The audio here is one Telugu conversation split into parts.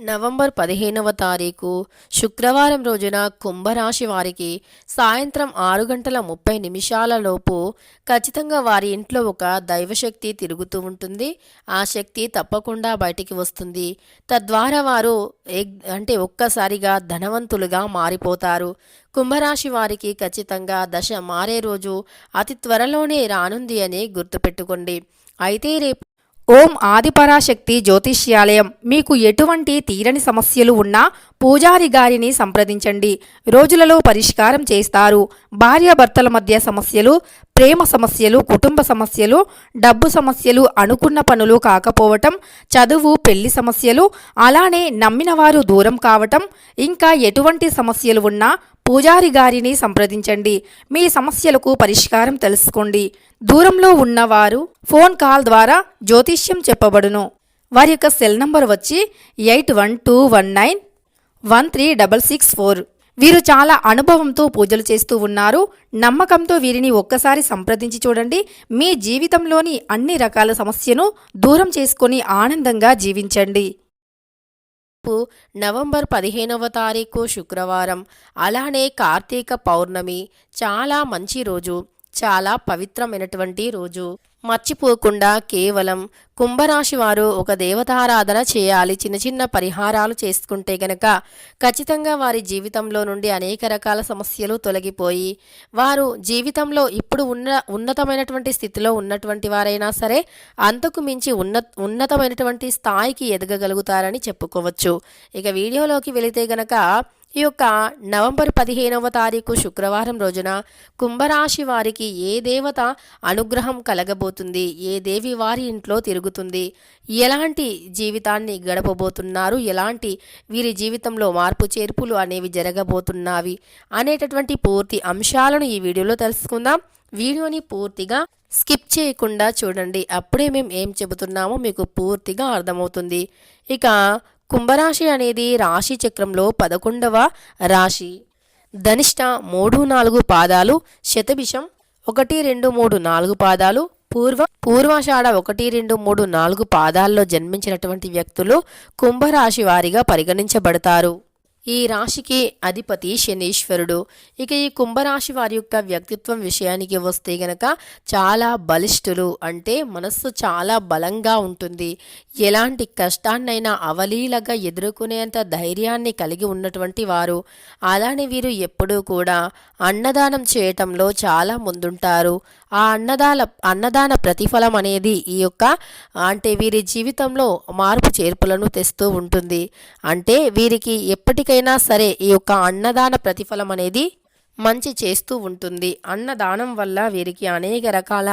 నవంబర్ పదిహేనవ తారీఖు శుక్రవారం రోజున కుంభరాశి వారికి సాయంత్రం ఆరు గంటల ముప్పై నిమిషాలలోపు ఖచ్చితంగా వారి ఇంట్లో ఒక దైవశక్తి తిరుగుతూ ఉంటుంది. ఆ శక్తి తప్పకుండా బయటికి వస్తుంది. తద్వారా వారు ఎగ్- అంటే ఒక్కసారిగా ధనవంతులుగా మారిపోతారు. కుంభరాశి వారికి ఖచ్చితంగా దశ మారే రోజు అతి త్వరలోనే రానుంది అని గుర్తుపెట్టుకోండి. అయితే రేపు ఓం ఆదిపరాశక్తి జ్యోతిష్యాలయం. మీకు ఎటువంటి తీరని సమస్యలు ఉన్నా పూజారి గారిని సంప్రదించండి. రోజులలో పరిష్కారం చేస్తారు. భార్యాభర్తల మధ్య సమస్యలు ప్రేమ సమస్యలు కుటుంబ సమస్యలు డబ్బు సమస్యలు అనుకున్న పనులు కాకపోవటం చదువు పెళ్ళి సమస్యలు అలానే నమ్మిన వారు దూరం కావటం ఇంకా ఎటువంటి సమస్యలు ఉన్నా పూజారి గారిని సంప్రదించండి. మీ సమస్యలకు పరిష్కారం తెలుసుకోండి. దూరంలో ఉన్నవారు ఫోన్ కాల్ ద్వారా జ్యోతిష్యం చెప్పబడును. వారి యొక్క సెల్ నంబర్ వచ్చి eight one two one nine one three double six four. వీరు చాలా అనుభవంతో పూజలు చేస్తూ ఉన్నారు. నమ్మకంతో వీరిని ఒక్కసారి సంప్రదించి చూడండి. మీ జీవితంలోని అన్ని రకాల సమస్యను దూరం చేసుకొని ఆనందంగా జీవించండి. నవంబర్ పదిహేనవ తారీఖు శుక్రవారం. అలానే కార్తీక పౌర్ణమి చాలా మంచి రోజు. చాలా పవిత్రమైనటువంటి రోజు. మర్చిపోకుండా కేవలం కుంభరాశి వారు ఒక దేవతారాధన చేయాలి. చిన్న చిన్న పరిహారాలు చేసుకుంటే గనక ఖచ్చితంగా వారి జీవితంలో నుండి అనేక రకాల సమస్యలు తొలగిపోయి వారు జీవితంలో ఇప్పుడు ఉన్న ఉన్నతమైనటువంటి స్థితిలో ఉన్నటువంటి వారైనా సరే అంతకు మించి ఉన్న ఉన్నతమైనటువంటి స్థాయికి ఎదగగలుగుతారని చెప్పుకోవచ్చు. ఇక వీడియోలోకి వెళితే గనక ఈ యొక్క నవంబర్ పదిహేనవ తారీఖు శుక్రవారం రోజున కుంభరాశి వారికి ఏ దేవత అనుగ్రహం కలగబోతుంది? ఏ దేవి వారి ఇంట్లో తిరుగుతుంది? ఎలాంటి జీవితాన్ని గడపబోతున్నారు? ఎలాంటి వీరి జీవితంలో మార్పు చేర్పులు అనేవి జరగబోతున్నవి? అనేటటువంటి పూర్తి అంశాలను ఈ వీడియోలో తెలుసుకుందాం. వీడియోని పూర్తిగా స్కిప్ చేయకుండా చూడండి. అప్పుడే మేము ఏం చెబుతున్నామో మీకు పూర్తిగా అర్థమవుతుంది. ఇక కుంభరాశి అనేది రాశి చక్రంలో పదకొండవ రాశి. ధనిష్ట మూడు నాలుగు పాదాలు శతభిషం ఒకటి రెండు మూడు నాలుగు పాదాలు పూర్వ పూర్వాషాఢ ఒకటి రెండు మూడు నాలుగు పాదాల్లో జన్మించినటువంటి వ్యక్తులు కుంభరాశి వారిగా పరిగణించబడతారు. ఈ రాశికి అధిపతి శనీశ్వరుడు. ఇక ఈ కుంభరాశి వారి యొక్క వ్యక్తిత్వం విషయానికి వస్తే గనక చాలా బలిష్ఠులు అంటే మనస్సు చాలా బలంగా ఉంటుంది. ఎలాంటి కష్టాన్నైనా అవలీలగా ఎదుర్కొనేంత ధైర్యాన్ని కలిగి ఉన్నటువంటి వారు. అలానే వీరు ఎప్పుడూ కూడా అన్నదానం చేయటంలో చాలా ముందుంటారు. ఆ అన్నదాన అన్నదాన ప్రతిఫలం అనేది ఈ యొక్క అంటే వీరి జీవితంలో మార్పు చేర్పులను తెస్తూ ఉంటుంది. అంటే వీరికి ఎప్పటికైనా సరే ఈ యొక్క అన్నదాన ప్రతిఫలం అనేది మంచి చేస్తూ ఉంటుంది. అన్నదానం వల్ల వీరికి అనేక రకాల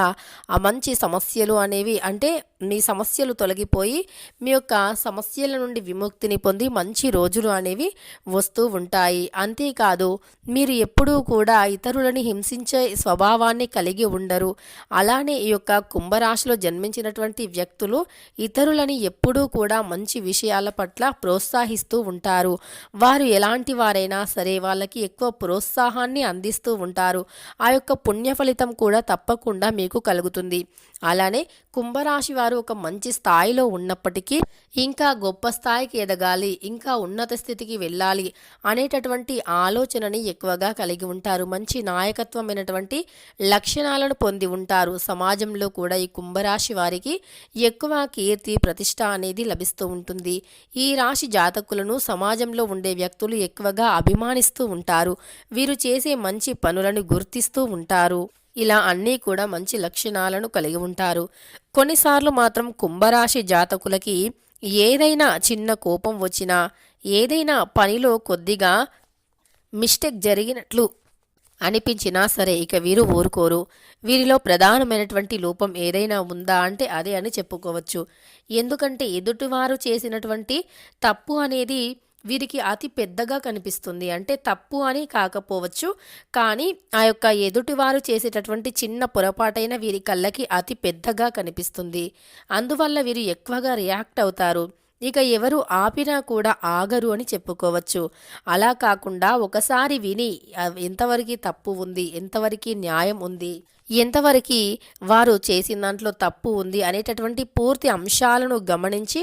మంచి సమస్యలు అనేవి అంటే మీ సమస్యలు తొలగిపోయి మీ యొక్క సమస్యల నుండి విముక్తిని పొంది మంచి రోజులు అనేవి వస్తూ ఉంటాయి. అంతేకాదు మీరు ఎప్పుడూ కూడా ఇతరులని హింసించే స్వభావాన్ని కలిగి ఉండరు. అలానే ఈ యొక్క కుంభరాశిలో జన్మించినటువంటి వ్యక్తులు ఇతరులని ఎప్పుడూ కూడా మంచి విషయాల పట్ల ప్రోత్సహిస్తూ ఉంటారు. వారు ఎలాంటి వారైనా సరే వాళ్ళకి ఎక్కువ ప్రోత్సాహాన్ని అందిస్తూ ఉంటారు. ఆ యొక్క పుణ్య ఫలితం కూడా తప్పకుండా మీకు కలుగుతుంది. అలానే కుంభరాశి వారు ఒక మంచి స్థాయిలో ఉన్నప్పటికీ ఇంకా గొప్ప స్థాయికి ఎదగాలి ఇంకా ఉన్నత స్థితికి వెళ్ళాలి అనేటటువంటి ఆలోచనని ఎక్కువగా కలిగి ఉంటారు. మంచి నాయకత్వమైనటువంటి లక్షణాలను పొంది ఉంటారు. సమాజంలో కూడా ఈ కుంభరాశి వారికి ఎక్కువ కీర్తి ప్రతిష్ట అనేది లభిస్తూ ఉంటుంది. ఈ రాశి జాతకులను సమాజంలో ఉండే వ్యక్తులు ఎక్కువగా అభిమానిస్తూ ఉంటారు. వీరు చేసే మంచి పనులను గుర్తిస్తూ ఉంటారు. ఇలా అన్నీ కూడా మంచి లక్షణాలను కలిగి ఉంటారు. కొన్నిసార్లు మాత్రం కుంభరాశి జాతకులకి ఏదైనా చిన్న కోపం వచ్చినా ఏదైనా పనిలో కొద్దిగా మిస్టేక్ జరిగినట్లు అనిపించినా సరే ఇక వీరు ఊరుకోరు. వీరిలో ప్రధానమైనటువంటి లోపం ఏదైనా ఉందా అంటే అదే అని చెప్పుకోవచ్చు. ఎందుకంటే ఎదుటివారు చేసినటువంటి తప్పు అనేది వీరికి అతి పెద్దగా కనిపిస్తుంది. అంటే తప్పు అని కాకపోవచ్చు కానీ ఆ యొక్క ఎదుటివారు చేసేటటువంటి చిన్న పొరపాటైన వీరి కళ్ళకి అతి పెద్దగా కనిపిస్తుంది. అందువల్ల వీరు ఎక్కువగా రియాక్ట్ అవుతారు. ఇక ఎవరు ఆపినా కూడా ఆగరు అని చెప్పుకోవచ్చు. అలా కాకుండా ఒకసారి విని ఎంతవరకు తప్పు ఉంది ఎంతవరకు న్యాయం ఉంది ఎంతవరకు వారు చేసిన దాంట్లో తప్పు ఉంది అనేటటువంటి పూర్తి అంశాలను గమనించి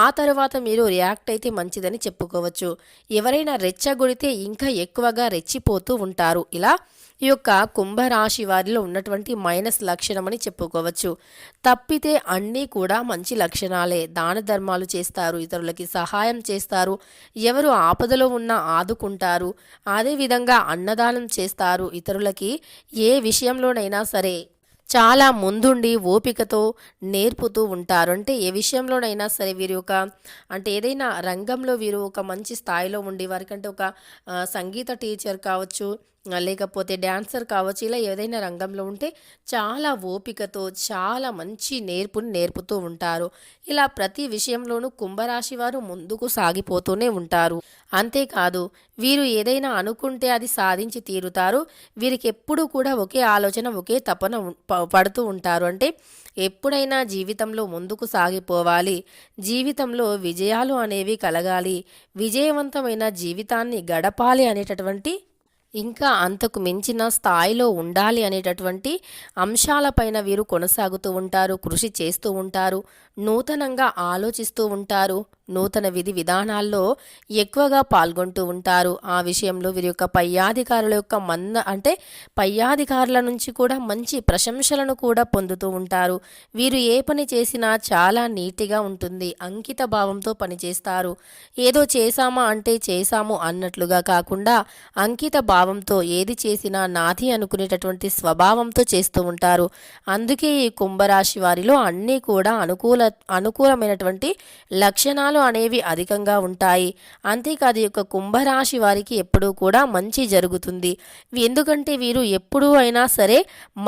ఆ తర్వాత మీరు రియాక్ట్ అయితే మంచిదని చెప్పుకోవచ్చు. ఎవరైనా రెచ్చగొడితే ఇంకా ఎక్కువగా రెచ్చిపోతూ ఉంటారు. ఇలా ఈ యొక్క కుంభరాశి వారిలో ఉన్నటువంటి మైనస్ లక్షణం అని చెప్పుకోవచ్చు. తప్పితే అన్నీ కూడా మంచి లక్షణాలే. దాన ధర్మాలు చేస్తారు ఇతరులకి సహాయం చేస్తారు ఎవరు ఆపదలో ఉన్నా ఆదుకుంటారు అదేవిధంగా అన్నదానం చేస్తారు ఇతరులకి ఏ విషయంలోనైనా సరే. చాలా ముందుండి ఓపికతో నేర్పుతూ ఉంటారు. అంటే ఏ విషయంలోనైనా సరే వీరి ఒక అంటే ఏదైనా రంగంలో వీరు ఒక మంచి స్థాయిలో ఉండి వారికంటే ఒక సంగీత టీచర్ కావచ్చు లేకపోతే డ్యాన్సర్ కావచ్చు ఇలా ఏదైనా రంగంలో ఉంటే చాలా ఓపికతో చాలా మంచి నేర్పుని నేర్పుతూ ఉంటారు. ఇలా ప్రతి విషయంలోనూ కుంభరాశి వారు ముందుకు సాగిపోతూనే ఉంటారు. అంతేకాదు వీరు ఏదైనా అనుకుంటే అది సాధించి తీరుతారు. వీరికి ఎప్పుడూ కూడా ఒకే ఆలోచన ఒకే తపన ఉం- ప- పడుతూ ఉంటారు. అంటే ఎప్పుడైనా జీవితంలో ముందుకు సాగిపోవాలి. జీవితంలో విజయాలు అనేవి కలగాలి. విజయవంతమైన జీవితాన్ని గడపాలి అనేటటువంటి ఇంకా అంతకు మించిన స్థాయిలో ఉండాలి అనేటటువంటి అంశాలపైన వీరు కొనసాగుతూ ఉంటారు కృషి చేస్తూ ఉంటారు నూతనంగా ఆలోచిస్తూ ఉంటారు నూతన విధి విధానాల్లో ఎక్కువగా పాల్గొంటూ ఉంటారు. ఆ విషయంలో వీరి యొక్క పైయాధికారుల యొక్క మంద అంటే పైయాధికారుల నుంచి కూడా మంచి ప్రశంసలను కూడా పొందుతూ ఉంటారు. వీరు ఏ పని చేసినా చాలా నీటిగా ఉంటుంది అంకిత భావంతో పనిచేస్తారు. ఏదో చేశామా అంటే చేశాము అన్నట్లుగా కాకుండా అంకిత భావంతో ఏది చేసినా నాది అనుకునేటటువంటి స్వభావంతో చేస్తూ ఉంటారు. అందుకే ఈ కుంభరాశి వారిలో అన్నీ కూడా అనుకూల అనుకూలమైనటువంటి లక్షణాలు అనేవి అధికంగా ఉంటాయి. అంతేకాదు ఈ యొక్క కుంభరాశి వారికి ఎప్పుడూ కూడా మంచి జరుగుతుంది. ఎందుకంటే వీరు ఎప్పుడూ అయినా సరే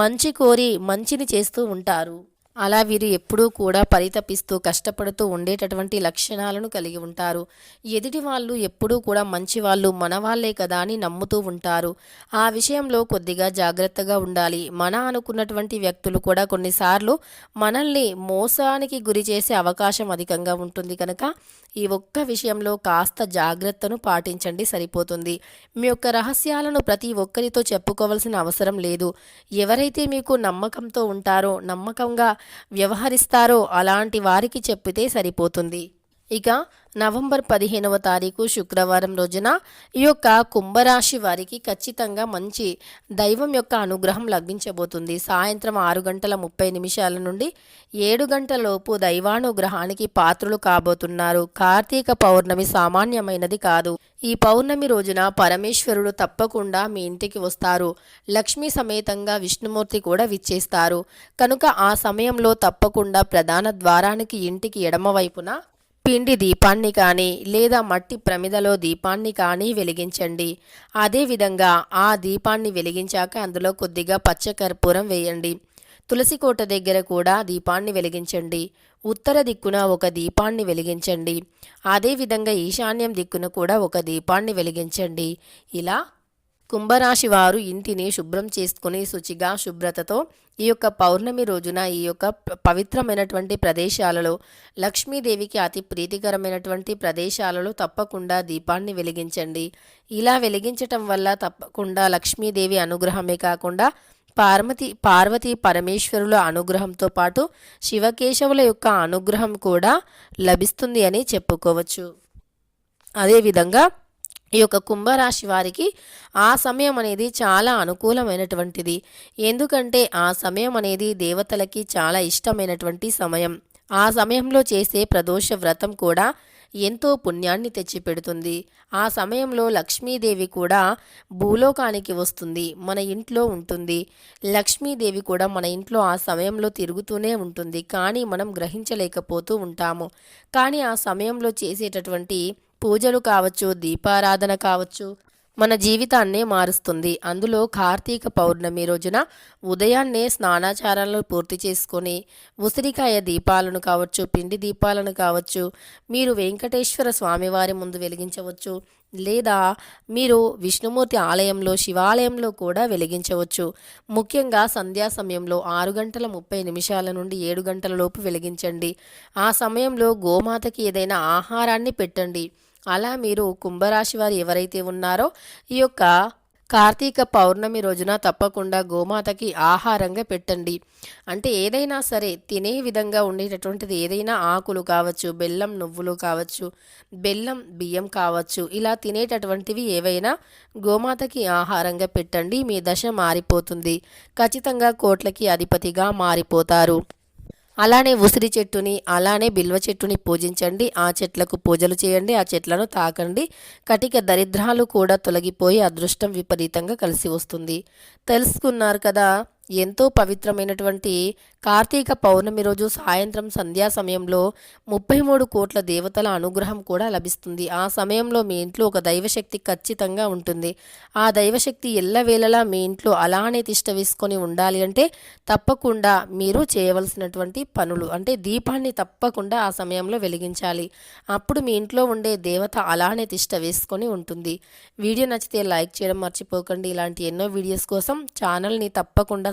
మంచి కోరి మంచిని చేస్తూ ఉంటారు. అలా వీరు ఎప్పుడూ కూడా పరితపిస్తూ కష్టపడుతూ ఉండేటటువంటి లక్షణాలను కలిగి ఉంటారు. ఎదుటి వాళ్ళు ఎప్పుడూ కూడా మంచి వాళ్ళు మనవాళ్ళే కదా అని నమ్ముతూ ఉంటారు. ఆ విషయంలో కొద్దిగా జాగ్రత్తగా ఉండాలి. మన అనుకున్నటువంటి వ్యక్తులు కూడా కొన్నిసార్లు మనల్ని మోసానికి గురి చేసే అవకాశం అధికంగా ఉంటుంది కనుక ఈ ఒక్క విషయంలో కాస్త జాగ్రత్తను పాటించండి సరిపోతుంది. మీ యొక్క రహస్యాలను ప్రతి ఒక్కరితో చెప్పుకోవాల్సిన అవసరం లేదు. ఎవరైతే మీకు నమ్మకంతో ఉంటారో నమ్మకంగా వ్యవహరిస్తారో అలాంటి వారికి చెప్పితే సరిపోతుంది. ఇక నవంబర్ పదిహేనవ తారీఖు శుక్రవారం రోజున ఈ యొక్క కుంభరాశి వారికి ఖచ్చితంగా మంచి దైవం యొక్క అనుగ్రహం లభించబోతుంది. సాయంత్రం ఆరు గంటల ముప్పై నిమిషాల నుండి ఏడు గంటలలోపు దైవానుగ్రహానికి పాత్రులు కాబోతున్నారు. కార్తీక పౌర్ణమి సామాన్యమైనది కాదు. ఈ పౌర్ణమి రోజున పరమేశ్వరుడు తప్పకుండా మీ ఇంటికి వస్తారు. లక్ష్మీ సమేతంగా విష్ణుమూర్తి కూడా విచ్చేస్తారు. కనుక ఆ సమయంలో తప్పకుండా ప్రధాన ద్వారానికి ఇంటికి ఎడమవైపున పిండి దీపాన్ని కానీ లేదా మట్టి ప్రమిదలో దీపాన్ని కానీ వెలిగించండి. అదేవిధంగా ఆ దీపాన్ని వెలిగించాక అందులో కొద్దిగా పచ్చకర్పూరం వేయండి. తులసి కోట దగ్గర కూడా దీపాన్ని వెలిగించండి. ఉత్తర దిక్కున ఒక దీపాన్ని వెలిగించండి. అదేవిధంగా ఈశాన్యం దిక్కున కూడా ఒక దీపాన్ని వెలిగించండి. ఇలా కుంభరాశి వారు ఇంటిని శుభ్రం చేసుకుని శుచిగా శుభ్రతతో ఈ యొక్క పౌర్ణమి రోజున ఈ యొక్క పవిత్రమైనటువంటి ప్రదేశాలలో లక్ష్మీదేవికి అతి ప్రీతికరమైనటువంటి ప్రదేశాలలో తప్పకుండా దీపాన్ని వెలిగించండి. ఇలా వెలిగించటం వల్ల తప్పకుండా లక్ష్మీదేవి అనుగ్రహమే కాకుండా పార్వతి పార్వతి పరమేశ్వరుల అనుగ్రహంతో పాటు శివకేశవుల యొక్క అనుగ్రహం కూడా లభిస్తుంది అని చెప్పుకోవచ్చు. అదేవిధంగా ఈ యొక్క కుంభరాశి వారికి ఆ సమయం అనేది చాలా అనుకూలమైనటువంటిది. ఎందుకంటే ఆ సమయం అనేది దేవతలకి చాలా ఇష్టమైనటువంటి సమయం. ఆ సమయంలో చేసే ప్రదోష వ్రతం కూడా ఎంతో పుణ్యాన్ని తెచ్చిపెడుతుంది. ఆ సమయంలో లక్ష్మీదేవి కూడా భూలోకానికి వస్తుంది మన ఇంట్లో ఉంటుంది. లక్ష్మీదేవి కూడా మన ఇంట్లో ఆ సమయంలో తిరుగుతూనే ఉంటుంది. కానీ మనం గ్రహించలేకపోతూ ఉంటాము. కానీ ఆ సమయంలో చేసేటటువంటి పూజలు కావచ్చు దీపారాధన కావచ్చు మన జీవితాన్నే మారుస్తుంది. అందులో కార్తీక పౌర్ణమి రోజున ఉదయాన్నే స్నానాచారాలను పూర్తి చేసుకొని ఉసిరికాయ దీపాలను కావచ్చు పిండి దీపాలను కావచ్చు మీరు వెంకటేశ్వర స్వామివారి ముందు వెలిగించవచ్చు లేదా మీరు విష్ణుమూర్తి ఆలయంలో శివాలయంలో కూడా వెలిగించవచ్చు. ముఖ్యంగా సంధ్యా సమయంలో ఆరు గంటల ముప్పై నిమిషాల నుండి ఏడు గంటల లోపు వెలిగించండి. ఆ సమయంలో గోమాతకి ఏదైనా ఆహారాన్ని పెట్టండి. అలా మీరు కుంభరాశి వారు ఎవరైతే ఉన్నారో ఈ యొక్క కార్తీక పౌర్ణమి రోజున తప్పకుండా గోమాతకి ఆహారంగా పెట్టండి. అంటే ఏదైనా సరే తినే విధంగా ఉండేటటువంటిది ఏదైనా ఆకులు కావచ్చు బెల్లం నువ్వులు కావచ్చు బెల్లం బియ్యం కావచ్చు ఇలా తినేటటువంటివి ఏవైనా గోమాతకి ఆహారంగా పెట్టండి. మీ దశ మారిపోతుంది. ఖచ్చితంగా కోట్లకి అధిపతిగా మారిపోతారు. అలానే ఉసిరి చెట్టుని అలానే బిల్వ చెట్టుని పూజించండి. ఆ చెట్లకు పూజలు చేయండి ఆ చెట్లను తాకండి కటిక దరిద్రాలు కూడా తొలగిపోయి అదృష్టం విపరీతంగా కలిసి వస్తుంది. తెలుసుకున్నారు కదా? ఎంతో పవిత్రమైనటువంటి కార్తీక పౌర్ణమి రోజు సాయంత్రం సంధ్యా సమయంలో ముప్పై మూడు కోట్ల దేవతల అనుగ్రహం కూడా లభిస్తుంది. ఆ సమయంలో మీ ఇంట్లో ఒక దైవశక్తి ఖచ్చితంగా ఉంటుంది. ఆ దైవశక్తి ఎల్లవేళలా మీ ఇంట్లో అలానే తిష్ట వేసుకొని ఉండాలి అంటే తప్పకుండా మీరు చేయవలసినటువంటి పనులు అంటే దీపాన్ని తప్పకుండా ఆ సమయంలో వెలిగించాలి. అప్పుడు మీ ఇంట్లో ఉండే దేవత అలానే తిష్ట వేసుకొని ఉంటుంది. వీడియో నచ్చితే లైక్ చేయడం మర్చిపోకండి. ఇలాంటి ఎన్నో వీడియోస్ కోసం ఛానల్ని తప్పకుండా